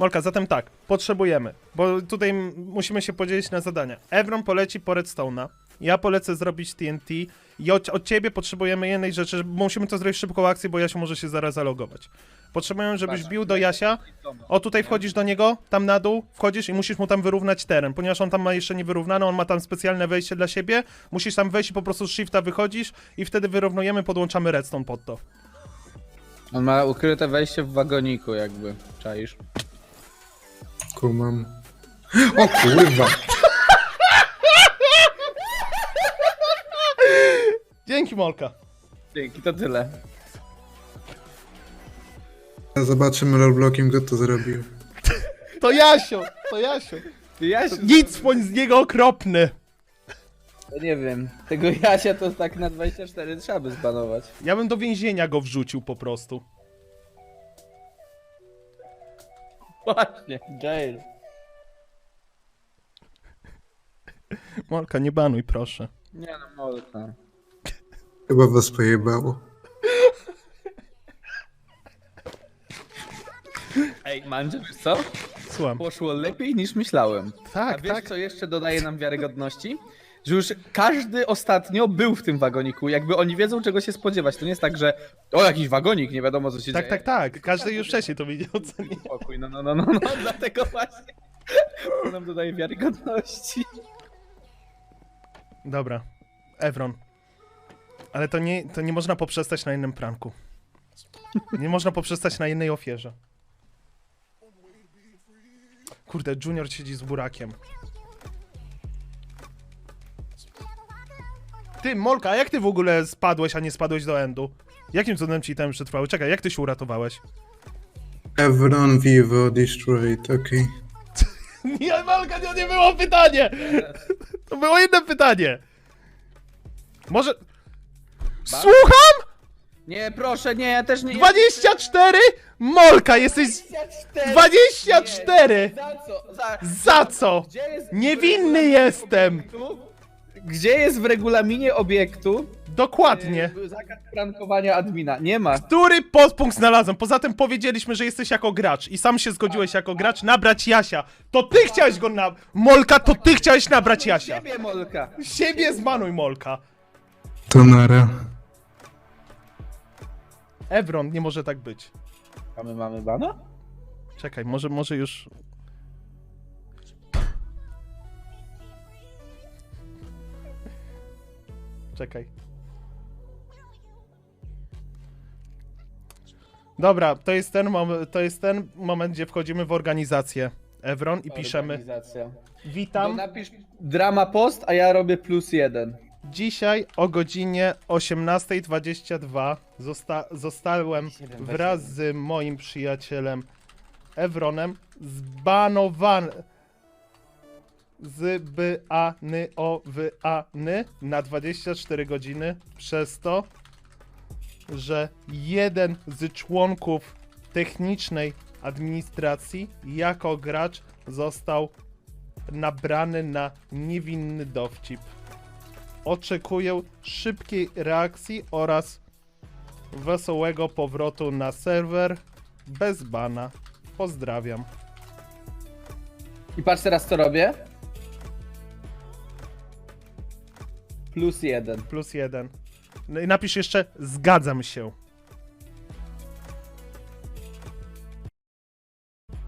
Molka, zatem tak, potrzebujemy, bo tutaj musimy się podzielić na zadania. Evron poleci po Redstone'a, ja polecę zrobić TNT i od, od ciebie potrzebujemy jednej rzeczy, że musimy to zrobić szybką akcję, bo Jasiu może się zaraz zalogować. Potrzebujemy, żebyś bił do Jasia, o tutaj wchodzisz do niego, tam na dół, wchodzisz i musisz mu tam wyrównać teren, ponieważ on tam ma jeszcze niewyrównane, on ma tam specjalne wejście dla siebie, musisz tam wejść i po prostu z shifta wychodzisz i wtedy wyrównujemy, podłączamy redstone pod to. On ma ukryte wejście w wagoniku jakby, czaisz? Kumam. O kurwa. Dzięki Molka. Dzięki, to tyle. Zobaczymy rolblockiem, kto to zrobił. To Jasio, to Jasio. Ja się... Nic bądź z niego okropny. Ja nie wiem, tego Jasia to tak na 24 trzeba by zbanować. Ja bym do więzienia go wrzucił po prostu. Właśnie, jail. Molka, nie banuj, proszę. Nie no, Molka. Chyba was pojebało. Ej, Mandzio, wiesz co? Słucham. Poszło lepiej niż myślałem. A Tak, wiesz tak. co jeszcze dodaje nam wiarygodności? Że już każdy ostatnio był w tym wagoniku, jakby oni wiedzą czego się spodziewać. To nie jest tak, że o jakiś wagonik, nie wiadomo co się Tak, dzieje. tak, tak. Każdy już wcześniej to widział, co nie. Spokój, no, no, no, no, no, dlatego właśnie to nam dodaje wiarygodności. Dobra. Evron. Ale to nie, to nie można poprzestać na innym pranku. Nie można poprzestać na jednej ofierze. Kurde, Junior siedzi z burakiem. Ty, Molka, a jak ty w ogóle spadłeś, a nie spadłeś do endu? Jakim cudem ci tam przetrwały? Czekaj, jak ty się uratowałeś? Evron Vivo Destroyed, okej. Nie, Molka, to nie było pytanie! To było inne pytanie! Może... Słucham? Nie, prosze, nie, ja też nie... 24? Molka, jesteś... 24! 24! Za co? Za... Za co? Gdzie jest... Niewinny jestem! Gdzie jest w regulaminie obiektu Dokładnie. e, zakaz prankowania admina? Nie ma. Który podpunkt znalazłem? Poza tym powiedzieliśmy, że jesteś jako gracz i sam się zgodziłeś jako gracz nabrać Jasia. To ty chciałeś go na... Molka, to ty chciałeś nabrać Jasia. Ciebie, Molka. Siebie zmanuj, Molka. To nara. Evron, nie może tak być. A my mamy bana? Czekaj, może, może już... Czekaj. Dobra, to jest ten moment, to jest ten moment, gdzie wchodzimy w organizację Evron i piszemy Organizacja. Witam, napisz drama post, a ja robię plus jeden. dzisiaj o godzinie 18.22 zosta zostałem wraz z moim przyjacielem Evronem zbanowany zbyany o wyany na 24 godziny przez to, że jeden z członków technicznej administracji jako gracz został nabrany na niewinny dowcip. Oczekuję szybkiej reakcji oraz wesołego powrotu na serwer bez bana. Pozdrawiam. I patrz teraz co robię. Plus jeden. Plus jeden. No i napisz jeszcze zgadzam się.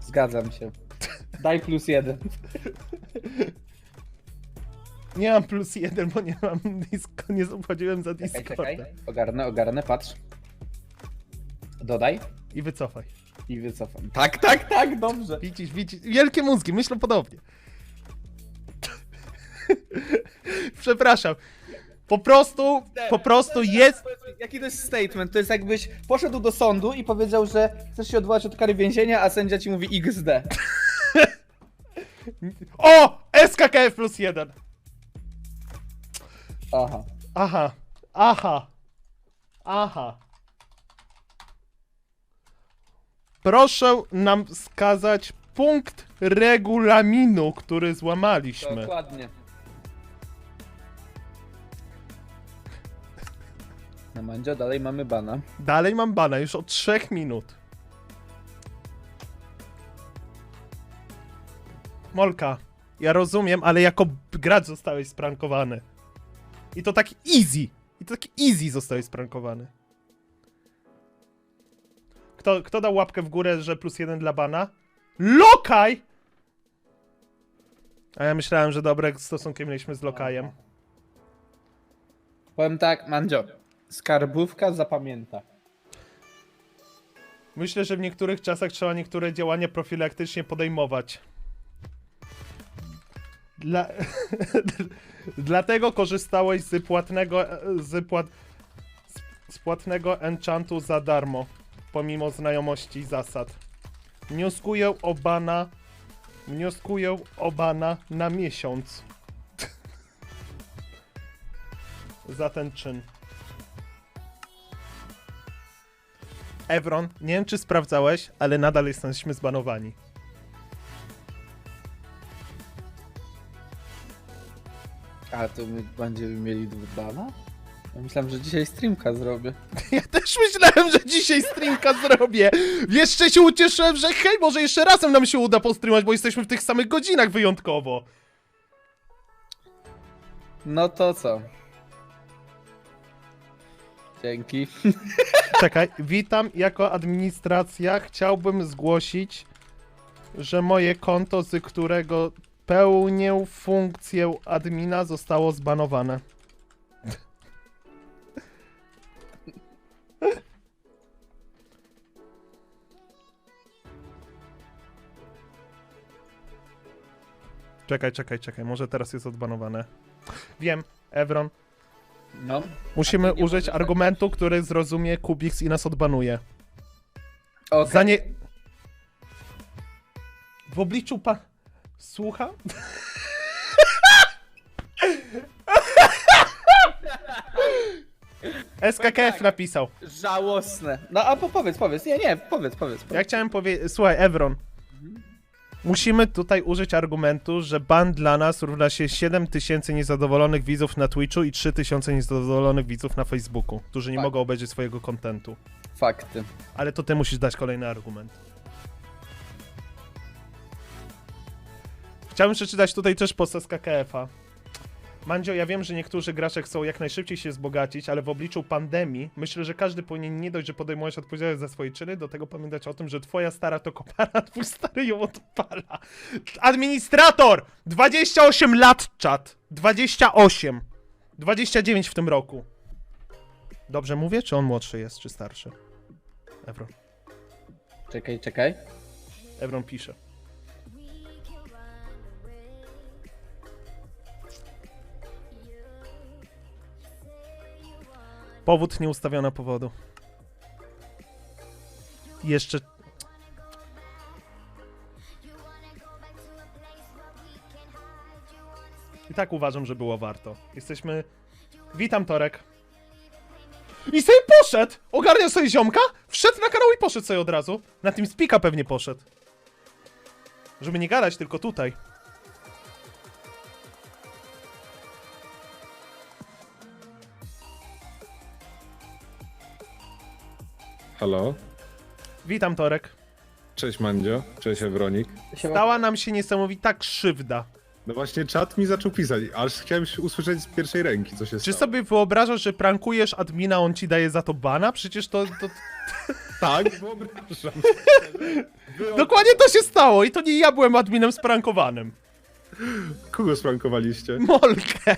Zgadzam się. Daj plus jeden. Nie mam plus jeden, bo nie mam disco, nie zapłaciłem za Czekaj, Discorda. czekaj. Ogarnę, ogarnę, patrz. Dodaj I wycofaj. i wycofam. Tak, tak, tak, dobrze. Widzisz, widzisz, wielkie mózgi, myślą podobnie. Przepraszam. Po prostu, po prostu jest... Jaki to jest statement? To jest jakbyś poszedł do sądu i powiedział, że chcesz się odwołać od kary więzienia, a sędzia ci mówi XD. O! SKKF plus jeden. Aha. Aha, aha, aha. Proszę nam wskazać punkt regulaminu, który złamaliśmy. Dokładnie. Na Mandzio dalej mamy bana. Dalej mam bana już od 3 minut. Molka, ja rozumiem, ale jako gracz zostałeś sprankowany. I to tak easy. I to tak easy zostałeś sprankowany. Kto, kto dał łapkę w górę, że plus jeden dla bana? Lokaj! A ja myślałem, że dobre stosunki mieliśmy z Lokajem. Powiem tak, Mandzio, skarbówka zapamięta. Myślę, że w niektórych czasach trzeba niektóre działania profilaktycznie podejmować. Dla... Dlatego korzystałeś z płatnego, z, płat... z płatnego enchantu za darmo, pomimo znajomości zasad. Wnioskuję o bana, wnioskuję o bana na miesiąc. za ten czyn. Evron, nie wiem czy sprawdzałeś, ale nadal jesteśmy zbanowani. A to my będziemy mieli bana? Ja myślałem, że dzisiaj streamka zrobię. Ja też myślałem, że dzisiaj streamka zrobię. Jeszcze się ucieszyłem, że hej, może jeszcze razem nam się uda postreamować, bo jesteśmy w tych samych godzinach wyjątkowo. No to co? Dzięki. Czekaj, witam jako administracja. Chciałbym zgłosić, że moje konto, z którego pełnię funkcję admina, zostało zbanowane. Czekaj, czekaj, czekaj, może teraz jest odbanowane. Wiem, Evron, No. musimy użyć argumentu, który zrozumie Kubix i nas odbanuje. Okej. Za nie... W obliczu pa... Słucha? SKKF napisał. Żałosne. No a po, powiedz, powiedz. Nie, nie, powiedz, powiedz. Ja powiedz. chciałem powiedzieć... Słuchaj, Evron. Musimy tutaj użyć argumentu, że ban dla nas równa się 7000 niezadowolonych widzów na Twitchu i 3000 niezadowolonych widzów na Facebooku, którzy nie Tak. mogą obejrzeć swojego kontentu. Fakty. Ale to ty musisz dać kolejny argument. Chciałbym przeczytać tutaj też post z KKF-a. Mandzio, ja wiem, że niektórzy gracze chcą jak najszybciej się wzbogacić, ale w obliczu pandemii myślę, że każdy powinien nie dość, że podejmować odpowiedzialność za swoje czyny, do tego pamiętać o tym, że twoja stara to kopara, twój stary ją odpala. Administrator! 28 lat, czat. 28. 29 w tym roku. Dobrze mówię, czy on młodszy jest, czy starszy? Evron. Czekaj, czekaj. Evron pisze. Powód nie ustawiona powodu. Jeszcze. I tak uważam, że było warto. Jesteśmy. Witam, Torek. I sobie poszedł! Ogarniał sobie ziomka, wszedł na kanał i poszedł sobie od razu. Na tym spika pewnie poszedł. Żeby nie gadać tylko tutaj. Halo? Witam, Torek. Cześć Mandzio, cześć Ewronik. Stała nam się niesamowita krzywda. No właśnie czat mi zaczął pisać, aż chciałem się usłyszeć z pierwszej ręki, co się Czy stało. sobie wyobrażasz, że prankujesz admina, on ci daje za to bana? Przecież to... to... Tak, wyobrażam. Wy Dokładnie to się stało i to nie ja byłem adminem sprankowanym. Kogo sprankowaliście? Molkę.